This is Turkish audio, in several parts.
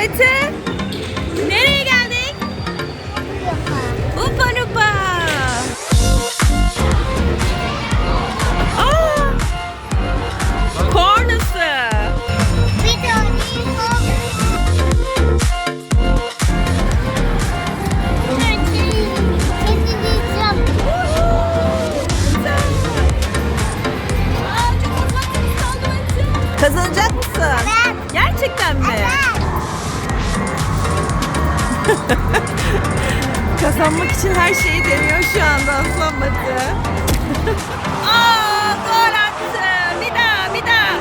Batı. Nereye geldik? Upa Lupa. Aa! Kornası. Kazanacak mısın? Evet. Gerçekten mi? Evet. Kazanmak için her şeyi deniyor şu anda Aslan Batı. Aa, gol attı. Bir daha, bir daha.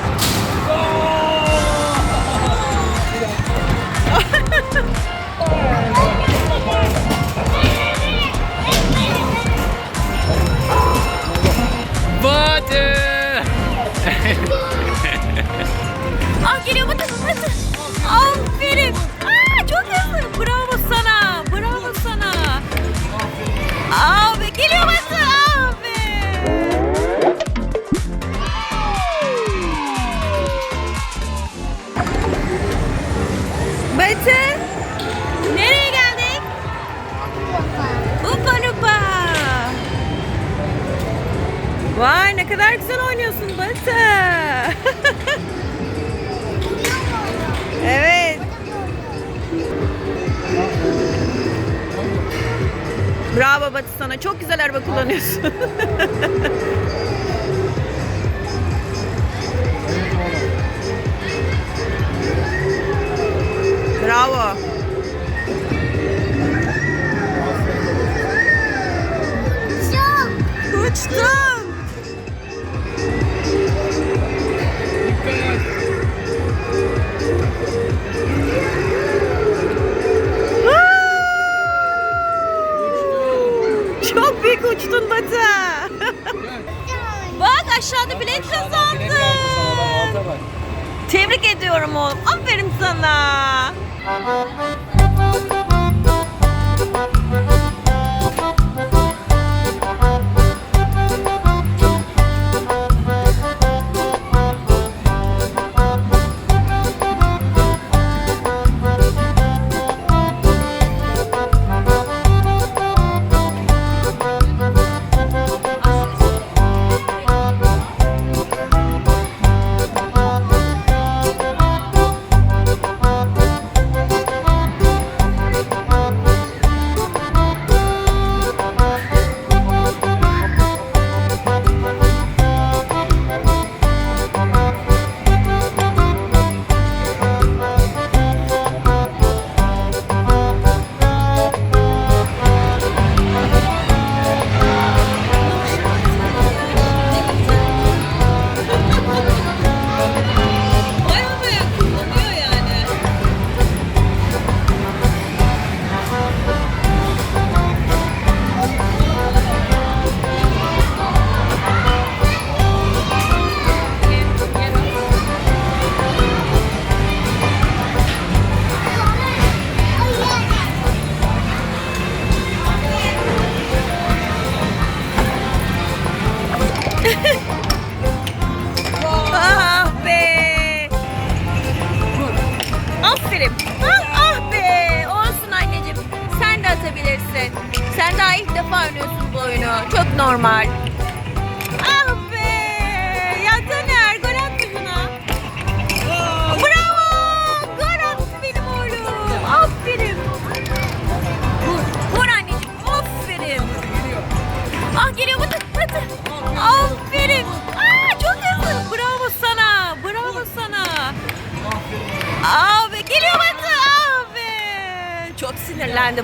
Batı. Ah geliyor Batı, Batı. Aferin. Sana. Çok güzel araba kullanıyorsun. Bravo. Uçtum. Uçtun Batı. Bak aşağıda bilet kazandın. Tebrik ediyorum oğlum. Aferin sana.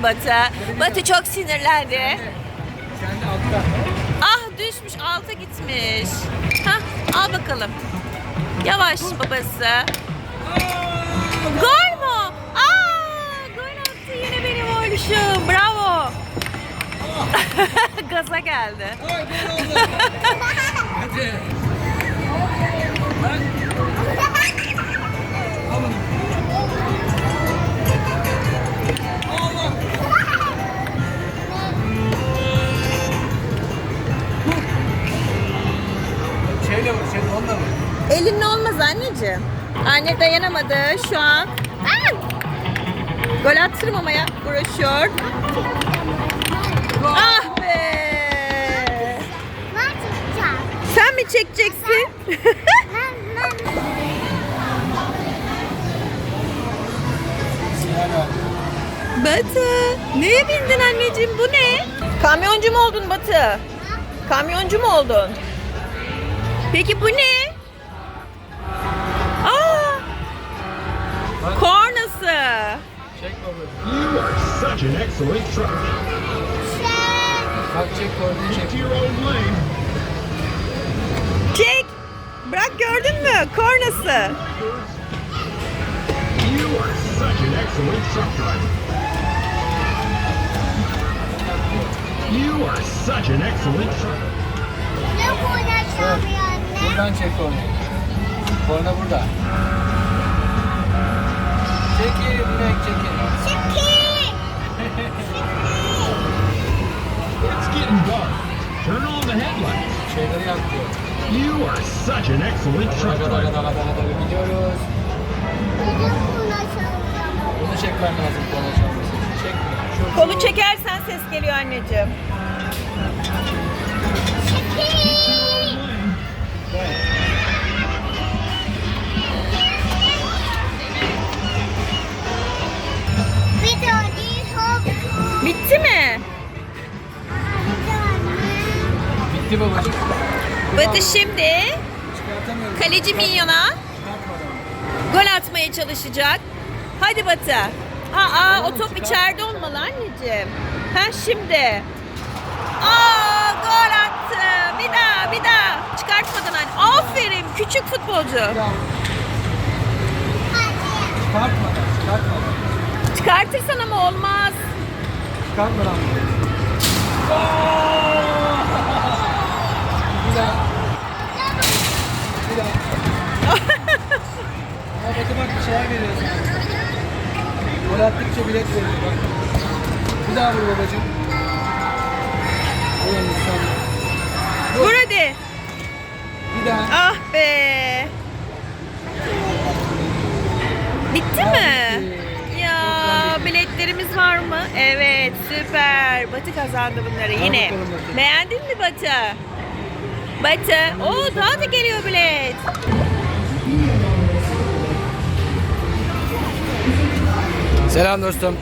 Batı. Batı çok sinirlendi. Sen de altta. Ah düşmüş alta gitmiş. Hah al bakalım. Yavaş babası. Gol mu? Aa gol attı yine benim oğluşum. Bravo. Gaza geldi. Ay gol oldu. Hadi. Anneciğim. Anne dayanamadı şu an. Aa! Gol attırmamaya uğraşıyor. Ah be! Sen mi çekeceksin? Batı. Neye bindin anneciğim? Bu ne? Kamyoncu mu oldun Batı? Kamyoncu mu oldun? Peki bu ne? Çek babacığım. You are such an excellent truck. Bak çek kornayı çek. To your own lane. Çek. Bırak gördün mü? Kornası. You are such an excellent truck driver. You are such an excellent truck. Ne konuşacağım anne? Buradan çek kornayı. Korna burada. Çekil. Çekil. It's getting dark. Turn on the headlights. Şeyleri. You are such an excellent truck driver. gidiyoruz. Bunu lazım çalması. Çekme. Kolu çekersen ses geliyor anneciğim. Çekil. Bitti mi? Bitti babacığım. Batı şimdi Çıkartamıyorum. kaleci Minyon'a gol atmaya çalışacak. Hadi Batı. Aa, o top içeride olmalı anneciğim. Ha şimdi. Aa gol attı. Bir daha bir daha. Çıkartmadan anne. Aferin küçük futbolcu. Çıkartmadan. Çıkartmadan. Çıkartırsan ama olmaz. Çıkartmadan. Bir daha. Bir daha. Ama Batı bak bir şeyler veriyor sana. Gol attıkça bilet veriyor bak. Bir daha vur babacığım. Ulan insan. Vur hadi. Bir daha. Ah be. Bitti mi? Ya biletlerimiz var mı? Evet süper. Batı kazandı bunları yine. Batı. Beğendin mi Batı? Batı. Oo daha da geliyor bilet. Selam dostum.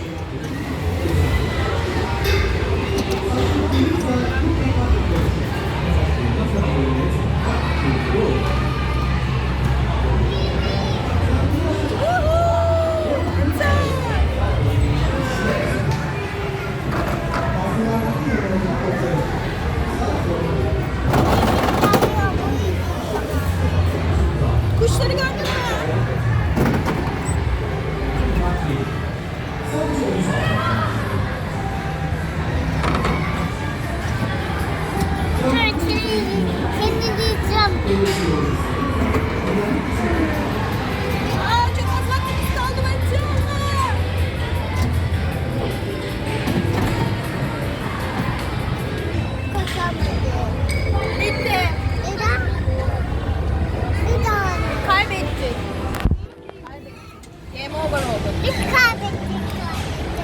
Over oldu. Biz kaybettik.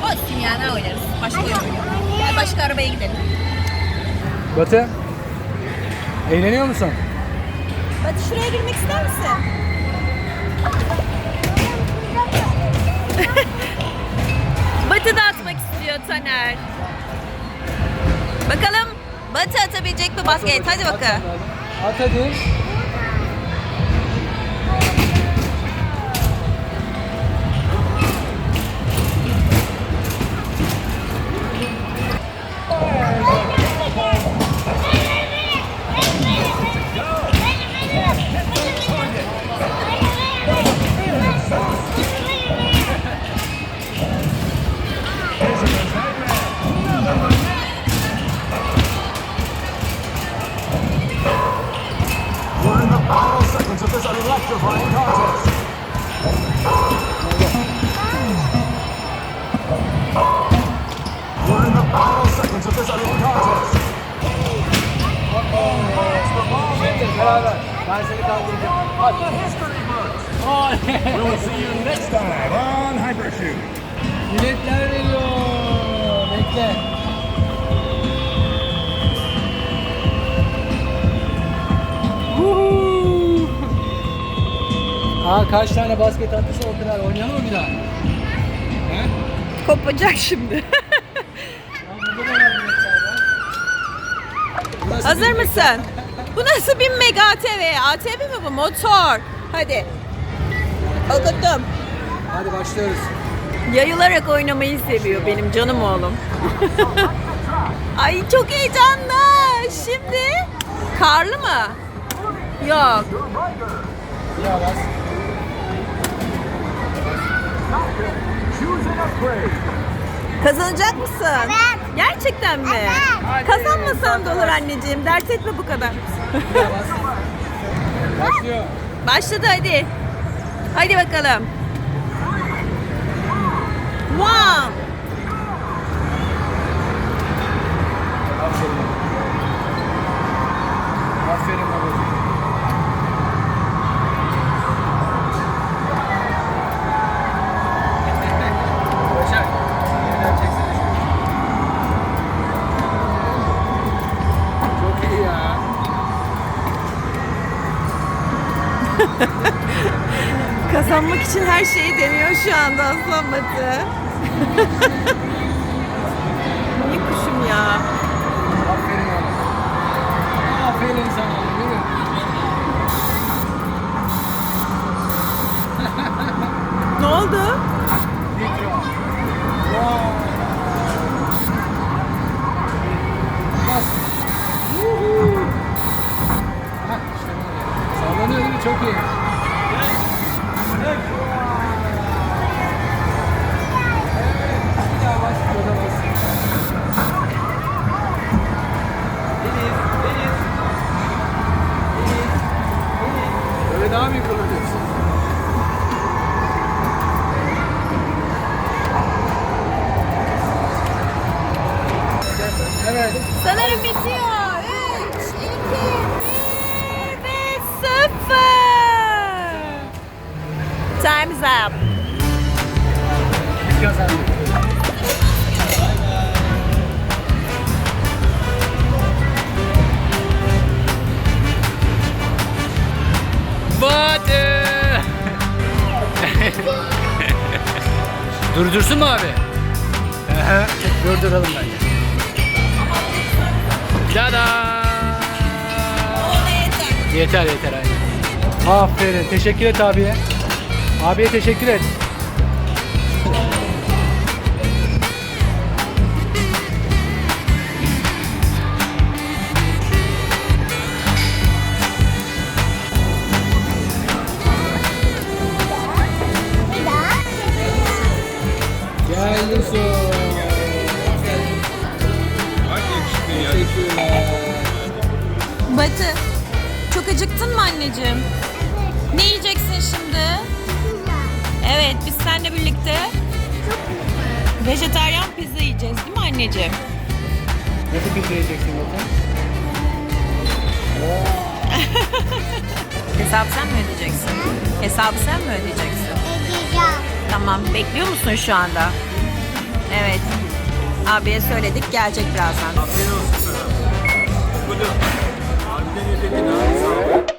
Olsun ya ne oynarız? Başka oyun. anne. Gel başka arabaya gidelim. Batı. Eğleniyor musun? Batı şuraya girmek ister misin? Batı da atmak istiyor Taner. Bakalım Batı atabilecek mi basket? Hadi bakalım. At hadi. is an electrifying contest. We're in the final seconds of this unreal contest. The uh, history we will see you next time on Hypershoot. Kaç tane basket attıysa o kadar. Oynayalım mı bir daha? He? Kopacak şimdi. Hazır mısın? Bu nasıl bir mega ATV? ATV mi bu? Motor. Hadi. Okuttum. Hadi başlıyoruz. Yayılarak oynamayı seviyor benim canım oğlum. Ay çok heyecanlı. Şimdi karlı mı? Yok. Ya Kazanacak mısın? Evet. Gerçekten mi? Evet. Kazanmasan da olur anneciğim. Dert etme bu kadar. Başlıyor. Başladı hadi. Hadi bakalım. One. Kazanmak için her şeyi deniyor şu anda Aslan Batı. İyi kuşum ya. Aferin oğlum. Aferin sana oğlum. Yürü. Ne oldu? Batı. Durdursun mu abi? Durduralım bence. Tada! Yeter yeter aynen. Aferin. Teşekkür et abiye. Abiye teşekkür et. Anneciğim? Nasıl yiyeceksin Batu? Hesabı sen mi ödeyeceksin? Hesabı sen mi ödeyeceksin? Edeceğim. Tamam, bekliyor musun şu anda? Evet. Abiye söyledik, gelecek birazdan. Afiyet olsun sana. Kudu. Harbiden yeteneğin abi.